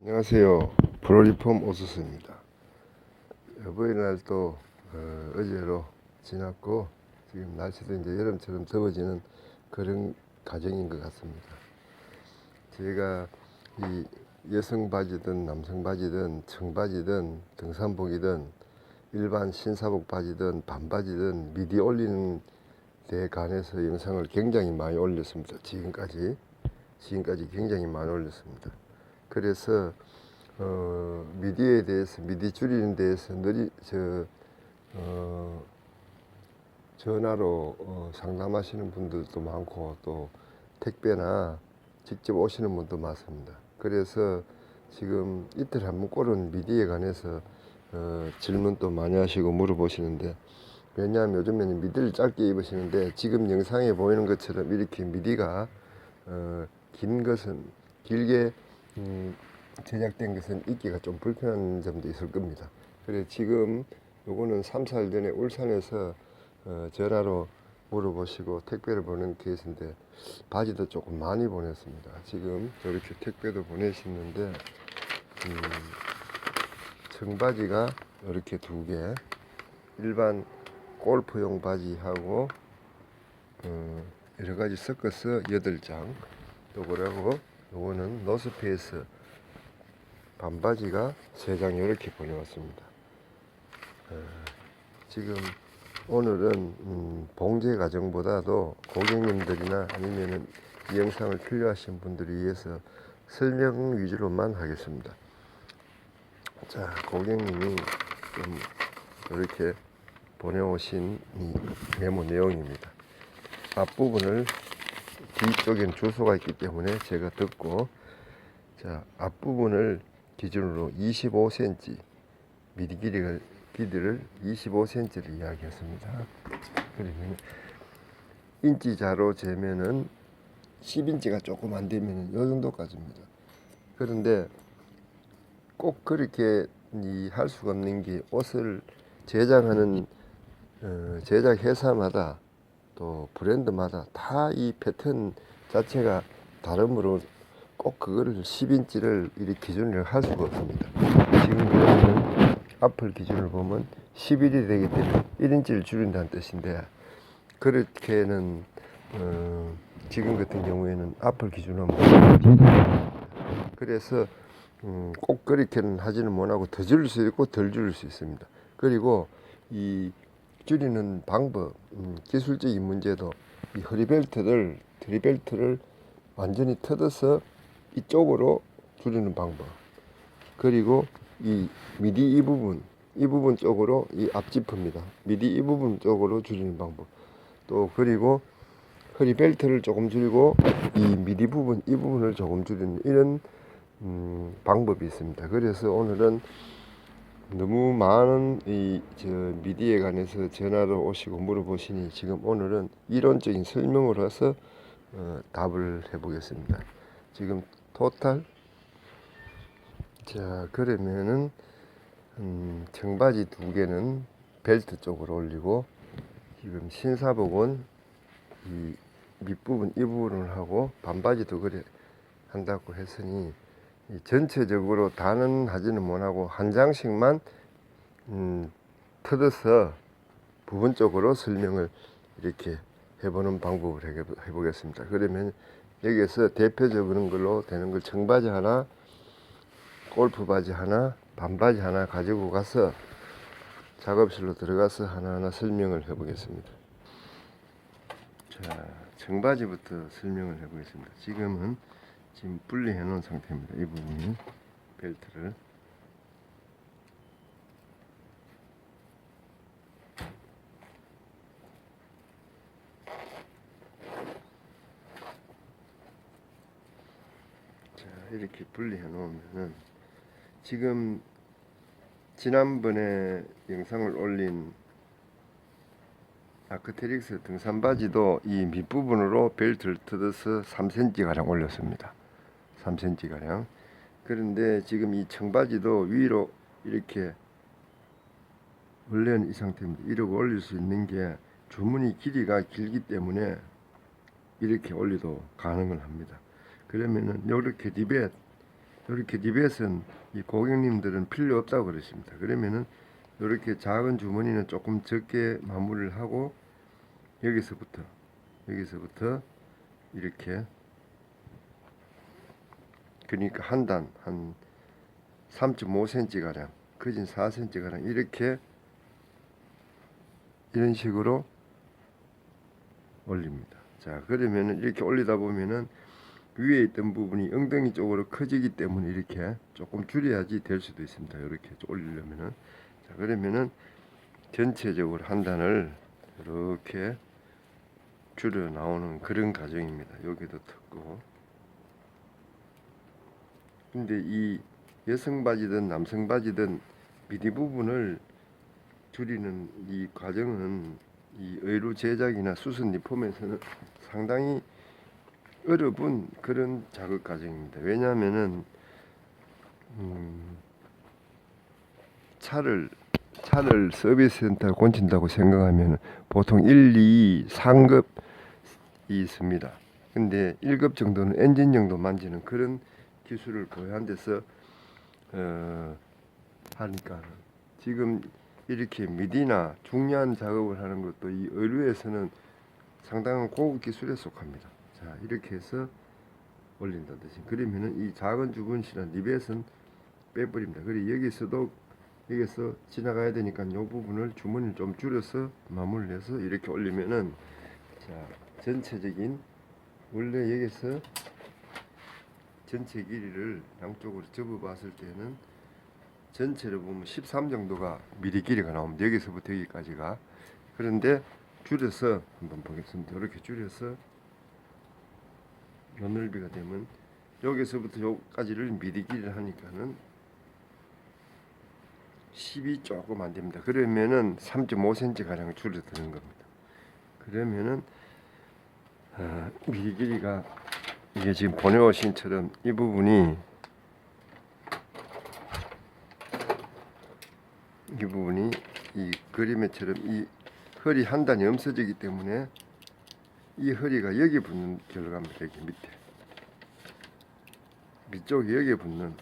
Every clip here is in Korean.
안녕하세요. 프로리폼 오수수입니다. 어버이날 또 어, 어제로 지났고 지금 날씨도 이제 여름처럼 더워지는 그런 가정인 것 같습니다. 제가 이 여성 바지든 남성 바지든 청바지든 등산복이든 일반 신사복 바지든 반바지든 미디 올리는 데 관해서 영상을 굉장히 많이 올렸습니다. 지금까지 지금까지 굉장히 많이 올렸습니다. 그래서 어, 미디에 대해서 미디 줄이는 데에서 늘이 저 어, 전화로 어, 상담하시는 분들도 많고 또 택배나 직접 오시는 분도 많습니다. 그래서 지금 이틀 한 번 꼴은 미디에 관해서 어, 질문도 많이 하시고 물어보시는데 왜냐하면 요즘에는 미디를 짧게 입으시는데 지금 영상에 보이는 것처럼 이렇게 미디가 어, 긴 것은 길게 음, 제작된 것은 입기가 좀 불편한 점도 있을 겁니다. 그래 지금 요거는 3, 4일 전에 울산에서 어, 전화로 물어보시고 택배를 보낸 케이스인데 바지도 조금 많이 보냈습니다. 지금 저렇게 택배도 보내시는데 음, 청바지가 이렇게 두 개, 일반 골프용 바지하고 어, 여러 가지 섞어서 여덟 장. 또 그러고 요거는 노스페이스 반바지가 세장 이렇게 보내왔습니다. 어, 지금 오늘은 음, 봉제 과정보다도 고객님들이나 아니면은 이 영상을 필요하신 분들을 위해서 설명 위주로만 하겠습니다. 자, 고객님이 좀 이렇게 보내오신 이 메모 내용입니다. 앞부분을 뒤쪽엔 주소가 있기 때문에 제가 듣고 자 앞부분을 기준으로 25cm 미리 길이를 길이를 25cm를 이야기했습니다. 그러면 인치자로 재면은 10인치가 조금 안 되면 이 정도까지입니다. 그런데 꼭 그렇게 이할 수가 없는 게 옷을 제작하는 어, 제작 회사마다 또 브랜드마다 다 이 패턴 자체가 다르므로 꼭 그거를 10인치를 이렇게 기준으로 할 수가 없습니다. 지금 보면은 앞을 기준으로 보면 11이 되기 때문에 1인치를 줄인다는 뜻인데 그렇게는 어, 지금 같은 경우에는 앞을 기준으로 그래서 음, 꼭 그렇게는 하지는 못하고 더 줄일 수 있고 덜 줄일 수 있습니다. 그리고 이 줄이는 방법, 음, 기술적인 문제도 이 허리벨트를 드리벨트를 완전히 뜯어서 이쪽으로 줄이는 방법. 그리고 이 미디 이 부분, 이 부분 쪽으로 이 앞지프입니다. 미디 이 부분 쪽으로 줄이는 방법. 또 그리고 허리 벨트를 조금 줄이고 이 미디 부분, 이 부분을 조금 줄이는 이런 음, 방법이 있습니다. 그래서 오늘은 너무 많은 이 저 미디에 관해서 전화로 오시고 물어보시니 지금 오늘은 이론적인 설명으로서 어, 답을 해보겠습니다. 지금 토탈 자 그러면은 음, 청바지 두 개는 벨트 쪽으로 올리고 지금 신사복은 이 밑부분 이 부분을 하고 반바지도 그래 한다고 했으니 이 전체적으로 다는 하지는 못하고 한 장씩만 음, 뜯어서 부분적으로 설명을 이렇게 해보는 방법을 해- 해보겠습니다. 그러면 여기에서 대표적인 걸로 되는 걸 청바지 하나, 골프 바지 하나, 반바지 하나 가지고 가서 작업실로 들어가서 하나하나 설명을 해보겠습니다. 자, 청바지부터 설명을 해보겠습니다. 지금은 지금 분리해 놓은 상태입니다. 이 부분이 벨트를 자, 이렇게 분리해 놓으면은 지금 지난번에 영상을 올린 아크테릭스 등산 바지도 이 밑부분으로 벨트를 뜯어서 3cm 가량 올렸습니다. 3cm 가량. 그런데 지금 이 청바지도 위로 이렇게 원래는 이 상태입니다. 이렇게 올릴 수 있는 게 주머니 길이가 길기 때문에 이렇게 올려도 가능을 합니다. 그러면은 이렇게 리벳 이렇게 리벳은 이 고객님들은 필요 없다고 그러십니다. 그러면은 이렇게 작은 주머니는 조금 적게 마무리를 하고 여기서부터 여기서부터 이렇게 그러니까 한 단 한 3.5cm 가량 거진 4cm 가량 이렇게 이런 식으로 올립니다. 자 그러면은 이렇게 올리다 보면은 위에 있던 부분이 엉덩이 쪽으로 커지기 때문에 이렇게 조금 줄여야지 될 수도 있습니다. 이렇게 올리려면은 자 그러면은 전체적으로 한 단을 이렇게 줄여 나오는 그런 과정입니다. 여기도 뜯고 근데 이 여성 바지든 남성 바지든 미디 부분을 줄이는 이 과정은 이 의류 제작이나 수선 리폼에서는 상당히 어려운 그런 작업 과정입니다. 왜냐하면은 음, 차를 차를 서비스 센터에 곤친다고 생각하면 보통 1, 2, 3급이 있습니다. 근데 1급 정도는 엔진 정도 만지는 그런 기술을 보유한 데서 어, 하니까 지금 이렇게 미디나 중요한 작업을 하는 것도 이 의류에서는 상당한 고급 기술에 속합니다. 자 이렇게 해서 올린다 뜻이 그러면은 이 작은 주근시나 리벳은 빼버립니다. 그리고 여기서도 여기서 지나가야 되니까 이 부분을 주머니를 좀 줄여서 마무리를 해서 이렇게 올리면은 자 전체적인 원래 여기서 전체 길이를 양쪽으로 접어 봤을 때는 전체를 보면 13 정도가 미리 길이가 나옵니다. 여기서부터 여기까지가 그런데 줄여서 한번 보겠습니다. 이렇게 줄여서 요 넓이가 되면 여기서부터 여기까지를 미리 길이를 하니까는 10이 조금 안 됩니다. 그러면은 3.5cm 가량 줄어드는 겁니다. 그러면은 어, 미리 길이가 이게 지금 보내오신처럼 이 부분이 이 부분이 이 그림에처럼 이 허리 한 단이 없어지기 때문에 이 허리가 여기 붙는 결과입니다. 여기 밑에 밑쪽이 여기 붙는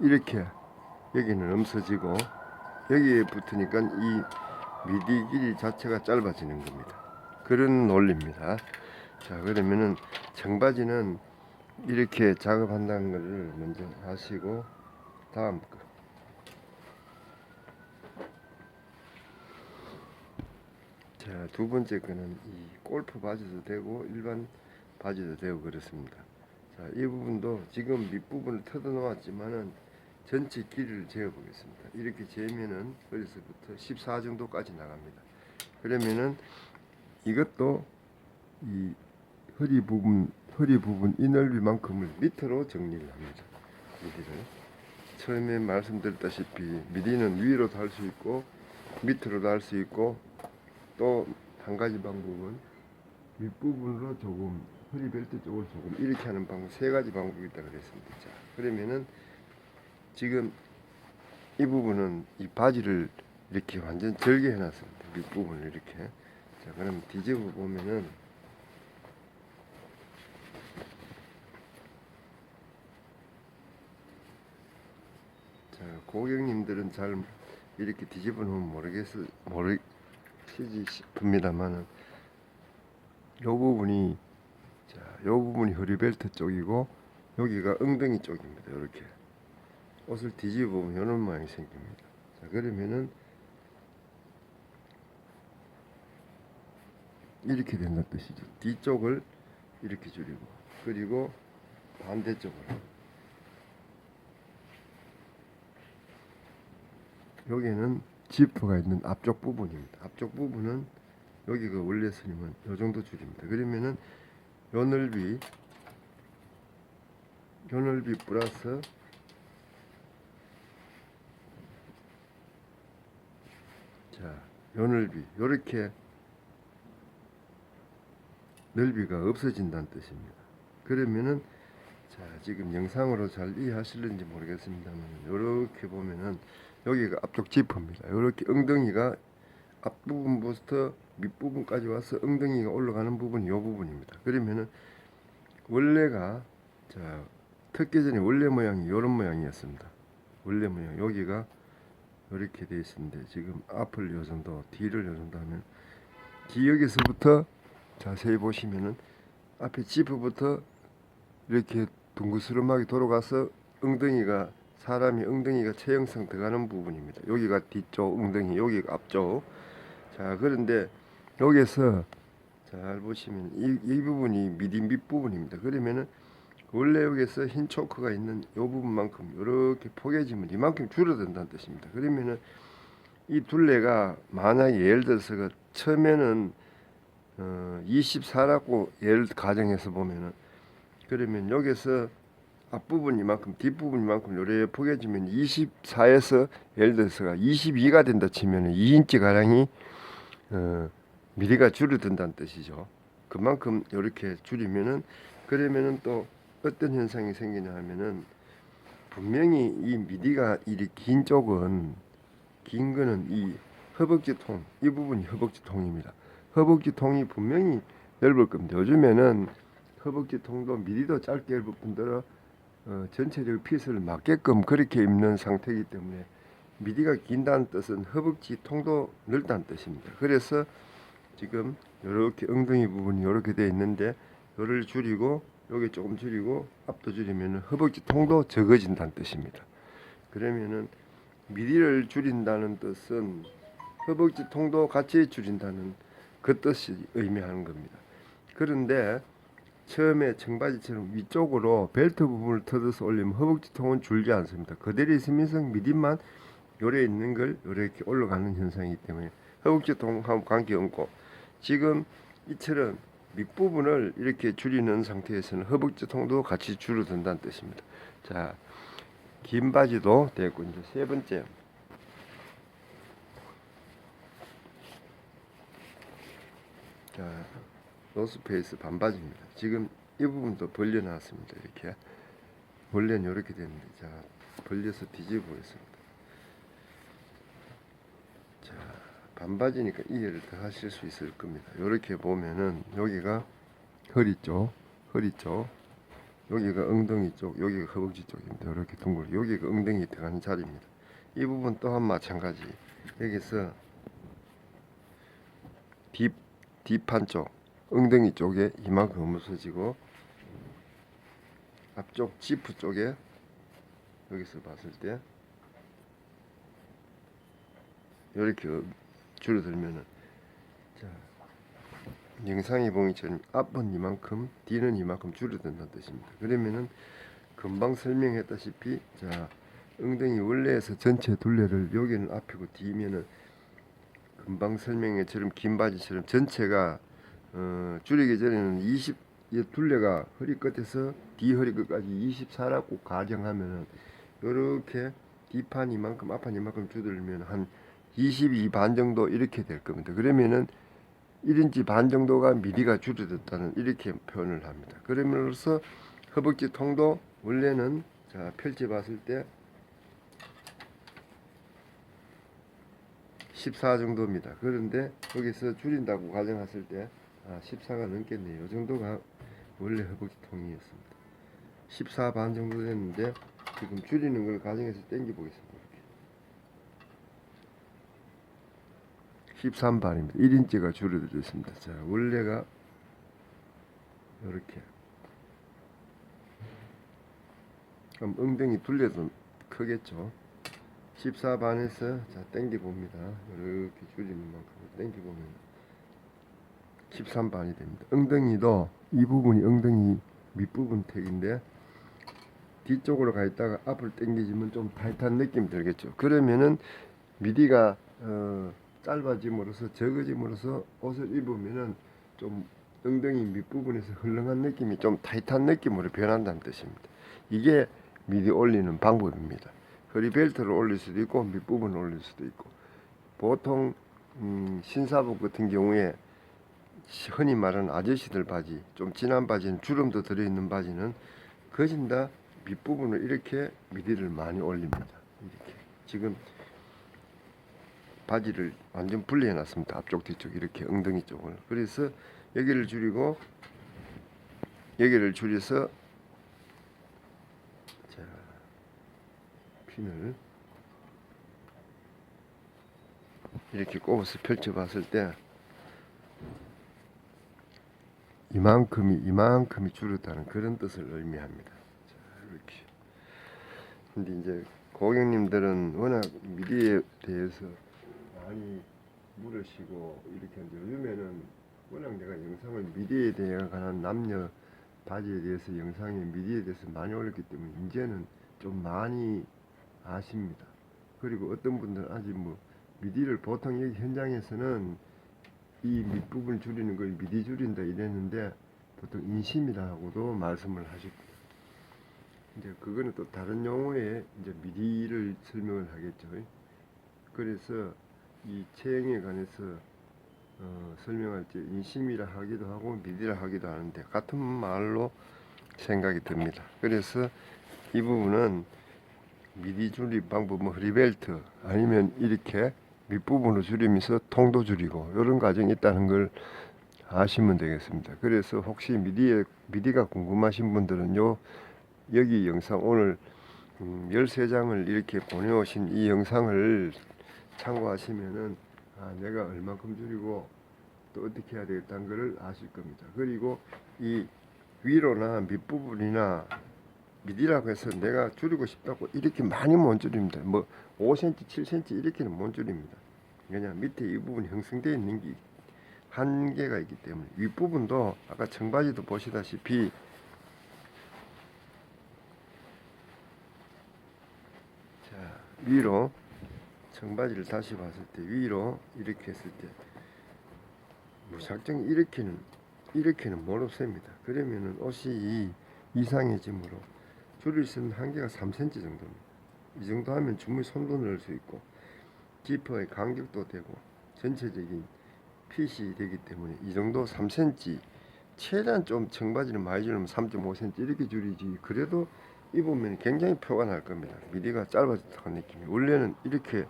이렇게 여기는 없어지고 여기에 붙으니까 이 미디 길이 자체가 짧아지는 겁니다. 그런 논리입니다. 자 그러면은 청바지는 이렇게 작업한다는 것을 먼저 하시고 다음 거. 자, 두 번째 거는 이 골프 바지도 되고 일반 바지도 되고 그렇습니다. 자, 이 부분도 지금 밑부분을 뜯어 놓았지만은 전체 길이를 재어 보겠습니다. 이렇게 재면은 어디서부터 14 정도까지 나갑니다. 그러면은 이것도 이 허리 부분 허리 부분 이 넓이만큼을 밑으로 정리를 합니다. 미디를 처음에 말씀드렸다시피 미디는 위로도 할 수 있고 밑으로도 할 수 있고 또 한 가지 방법은 윗부분으로 조금 허리 벨트 쪽을 조금 이렇게 하는 방법 세 가지 방법이 있다 그랬습니다. 자 그러면은 지금 이 부분은 이 바지를 이렇게 완전 절개 해 놨습니다. 윗부분을 이렇게 자 그럼 뒤집어 보면은 자, 고객님들은 잘 이렇게 뒤집어 놓으면 모르겠어 모르시지 싶습니다만은 요 부분이 자, 요 부분이 허리벨트 쪽이고 여기가 엉덩이 쪽입니다. 이렇게 옷을 뒤집어 보면 이런 모양이 생깁니다. 자, 그러면은 이렇게 된다는 뜻이죠. 뒤쪽을 이렇게 줄이고 그리고 반대쪽을 여기는 지퍼가 있는 앞쪽 부분입니다. 앞쪽 부분은 여기가 원래 스님은 요 정도 줄입니다. 그러면은 요 넓이 요 넓이 플러스 자, 요 넓이 요렇게 넓이가 없어진다는 뜻입니다. 그러면은 자, 지금 영상으로 잘 이해하실는지 모르겠습니다만 이렇게 보면은 여기가 앞쪽 지퍼입니다. 이렇게 엉덩이가 앞부분부터 밑부분까지 와서 엉덩이가 올라가는 부분이 이 부분입니다. 그러면은 원래가 자 특기전이 원래 모양이 이런 모양이었습니다. 원래 모양 여기가 이렇게 돼 있었는데 지금 앞을 요 정도 뒤를 요 정도 하면 기역에서부터 자세히 보시면은 앞에 지프부터 이렇게 둥그스름하게 돌아가서 엉덩이가 사람이 엉덩이가 체형성 들어가는 부분입니다. 여기가 뒤쪽 엉덩이, 여기가 앞쪽. 자 그런데 여기서 잘 보시면 이, 이 부분이 미디 밑 부분입니다. 그러면은 원래 여기서 흰 초크가 있는 이 부분만큼 이렇게 포개지면 이만큼 줄어든다는 뜻입니다. 그러면은 이 둘레가 만약에 예를 들어서 그 처음에는 어, 24라고 예를 가정해서 보면은 그러면 여기서 앞부분 이만큼 뒷부분 이만큼 요래 포개지면 24에서 예를 들어서가 22가 된다 치면은 2인치 가량이 어, 미리가 줄어든다는 뜻이죠. 그만큼 이렇게 줄이면은 그러면은 또 어떤 현상이 생기냐 하면은 분명히 이 미디가 이리 긴 쪽은 긴 거는 이 허벅지 통, 이 부분이 허벅지 통입니다. 허벅지 통이 분명히 넓을 겁니다. 요즘에는 허벅지 통도 미리도 짧게 얇은 분들은 어, 전체적 핏을 맞게끔 그렇게 입는 상태이기 때문에 미디가 긴다는 뜻은 허벅지 통도 넓다는 뜻입니다. 그래서 지금 이렇게 엉덩이 부분이 이렇게 되어 있는데 이를 줄이고 여기 조금 줄이고 앞도 줄이면 허벅지 통도 적어진다는 뜻입니다. 그러면은 미디를 줄인다는 뜻은 허벅지 통도 같이 줄인다는 그 뜻이 의미하는 겁니다. 그런데 처음에 청바지처럼 위쪽으로 벨트 부분을 터져서 올리면 허벅지 통은 줄지 않습니다. 그대로 있으면서 미디만 요래 있는 걸 이렇게 올라가는 현상이기 때문에 허벅지 통하고 관계없고 지금 이처럼 밑부분을 이렇게 줄이는 상태에서는 허벅지 통도 같이 줄어든다는 뜻입니다. 자, 긴 바지도 됐고 이제 세 번째 자, 노스페이스 반바지입니다. 지금 이 부분도 벌려놨습니다. 이렇게 원래는 이렇게 되는데 자 벌려서 뒤집어 보겠습니다. 자 반바지니까 이해를 더 하실 수 있을 겁니다. 이렇게 보면은 여기가 허리 쪽, 허리 쪽, 여기가 엉덩이 쪽, 여기가 허벅지 쪽입니다. 이렇게 둥글, 여기가 엉덩이 들어가는 자리입니다. 이 부분 또한 마찬가지. 여기서 뒷 뒷판 쪽, 엉덩이 쪽에 이만큼 없어지고 앞쪽 지프 쪽에 여기서 봤을 때 이렇게 줄어들면은 자 영상에 보이처럼 앞은 이만큼 뒤는 이만큼 줄어든다는 뜻입니다. 그러면은 금방 설명했다시피 자 엉덩이 원래에서 전체 둘레를 여기는 앞이고 뒤면은 금방 설명해처럼 긴 바지처럼 전체가 어, 줄이기 전에는 20, 이 둘레가 허리 끝에서 뒤 허리 끝까지 24라고 가정하면은 요렇게 뒷판 이만큼 앞판 이만큼 줄이면 한 22 반 정도 이렇게 될 겁니다. 그러면은 1인치 반 정도가 미리가 줄어들었다는 이렇게 표현을 합니다. 그러면서 허벅지 통도 원래는 자 펼쳐 봤을 때 14 정도입니다. 그런데 여기서 줄인다고 가정했을 때 아, 14가 넘겠네요. 이 정도가 원래 허벅지 통이었습니다. 14 반 정도 됐는데 지금 줄이는 걸 가정해서 당겨 보겠습니다. 이렇게. 13반입니다. 1인치가 줄어들었습니다. 자, 원래가 이렇게. 그럼 엉덩이 둘레도 크겠죠. 14반에서 자 당겨 봅니다. 이렇게 줄이는 만큼 당겨 보면 13반이 됩니다. 엉덩이도 이 부분이 엉덩이 밑부분 택인데 뒤쪽으로 가 있다가 앞을 당겨지면 좀 타이트한 느낌이 들겠죠. 그러면은 미디가 어, 짧아짐으로써 적어짐으로써 옷을 입으면은 좀 엉덩이 밑부분에서 헐렁한 느낌이 좀 타이트한 느낌으로 변한다는 뜻입니다. 이게 미디 올리는 방법입니다. 허리 벨트를 올릴 수도 있고 밑부분을 올릴 수도 있고. 보통 음, 신사복 같은 경우에 흔히 말하는 아저씨들 바지 좀 진한 바지는 주름도 들어있는 바지는 거진 다 밑부분을 이렇게 미디를 많이 올립니다. 이렇게. 지금 바지를 완전 분리해 놨습니다. 앞쪽 뒤쪽 이렇게 엉덩이 쪽을. 그래서 여기를 줄이고 여기를 줄여서 자 핀을 이렇게 꼽아서 펼쳐봤을 때 이만큼이 이만큼이 줄었다는 그런 뜻을 의미합니다. 자, 이렇게. 근데 이제 고객님들은 워낙 미디에 대해서 많이 물으시고 이렇게 하는데 요즘에는 워낙 내가 영상을 미디에 대해 관한 남녀 바지에 대해서 영상에 미디에 대해서 많이 올렸기 때문에 이제는 좀 많이 아십니다. 그리고 어떤 분들은 아직 뭐 미디를 보통 여기 현장에서는 이 밑부분을 줄이는 걸 미디 줄인다 이랬는데 보통 인심이라고도 말씀을 하셨고 이제 그거는 또 다른 용어에 이제 미디를 설명을 하겠죠. 그래서 이 체형에 관해서 어, 설명할 때 인심이라 하기도 하고 미디라 하기도 하는데 같은 말로 생각이 듭니다. 그래서 이 부분은 미디 줄이 방법 뭐 리벨트 아니면 이렇게 밑부분으로 줄이면서 통도 줄이고 이런 과정이 있다는 걸 아시면 되겠습니다. 그래서 혹시 미디에 미디가 궁금하신 분들은 요 여기 영상 오늘 음, 13장을 이렇게 보내오신 이 영상을 참고하시면은 아, 내가 얼만큼 줄이고 또 어떻게 해야 되겠다는 것을 아실 겁니다. 그리고 이 위로나 밑부분이나 미디라고 해서 내가 줄이고 싶다고 이렇게 많이 못 줄입니다. 뭐 5cm, 7cm 이렇게는 못 줄입니다. 왜냐 밑에 이 부분 형성되어 있는 게 한계가 있기 때문에 윗부분도 아까 청바지도 보시다시피 자 위로 청바지를 다시 봤을 때 위로 이렇게 했을 때 무작정 이렇게는 이렇게는 못 없앱니다. 그러면은 옷이 이 이상해짐으로 줄일 수 있는 한계가 3cm 정도입니다. 이 정도 하면 충분히 손도 넣을 수 있고 지퍼의 간격도 되고 전체적인 핏이 되기 때문에 이 정도 3cm 최대한 좀 청바지를 많이 줄이면 3.5cm 이렇게 줄이지 그래도 입으면 굉장히 표가 날 겁니다. 미디가 짧아졌다는 느낌이 원래는 이렇게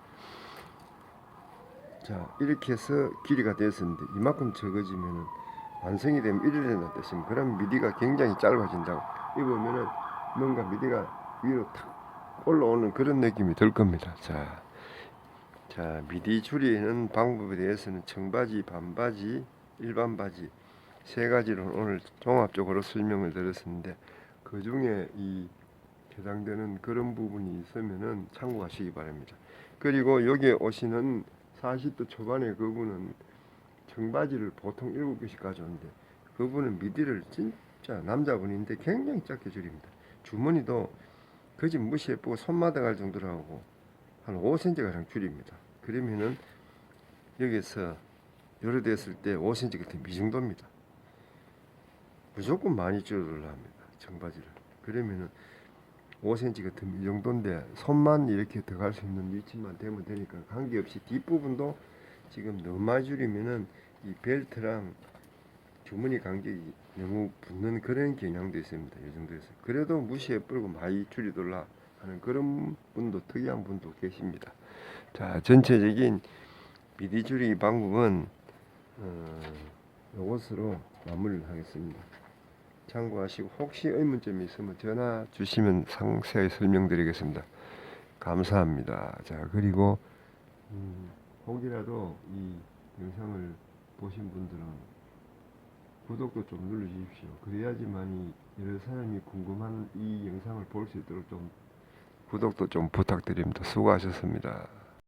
자 이렇게 해서 길이가 됐었는데 이만큼 적어지면은 완성이 되면 이래 된다 뜻입니다. 그럼 미디가 굉장히 짧아진다고 입으면은 뭔가 미디가 위로 탁 올라오는 그런 느낌이 들 겁니다. 자, 자 미디 줄이는 방법에 대해서는 청바지, 반바지, 일반 바지 세 가지로 오늘 종합적으로 설명을 드렸었는데 그 중에 이 해당되는 그런 부분이 있으면은 참고하시기 바랍니다. 그리고 여기에 오시는 40도 초반에 그분은 청바지를 보통 7개씩 가져오는데 그분은 미디를 진짜 남자분인데 굉장히 작게 줄입니다. 주머니도 거짓 무시 예쁘고 손마다 갈 정도로 하고 한 5cm 가량 줄입니다. 그러면은 여기서 됐을 때 5cm 같은 이 정도입니다. 무조건 많이 줄여달라 합니다. 청바지를. 그러면은 5cm 같은 이 정도인데 손만 이렇게 들어갈 수 있는 위치만 되면 되니까 관계없이 뒷부분도 지금 너무 많이 줄이면은 이 벨트랑 주머니 간격이 너무 붙는 그런 경향도 있습니다. 이 정도에서 그래도 무시해 버리고 많이 줄이돌라 하는 그런 분도 특이한 분도 계십니다. 자 전체적인 미디 줄이기 방법은 어, 요것으로 마무리를 하겠습니다. 참고하시고 혹시 의문점이 있으면 전화 주시면 상세하게 설명드리겠습니다. 감사합니다. 자 그리고 음, 혹이라도 이 영상을 보신 분들은 구독도 좀 눌러주십시오. 그래야지만이 여러 사람이 궁금한 이 영상을 볼 수 있도록 좀 구독도 좀 부탁드립니다. 수고하셨습니다.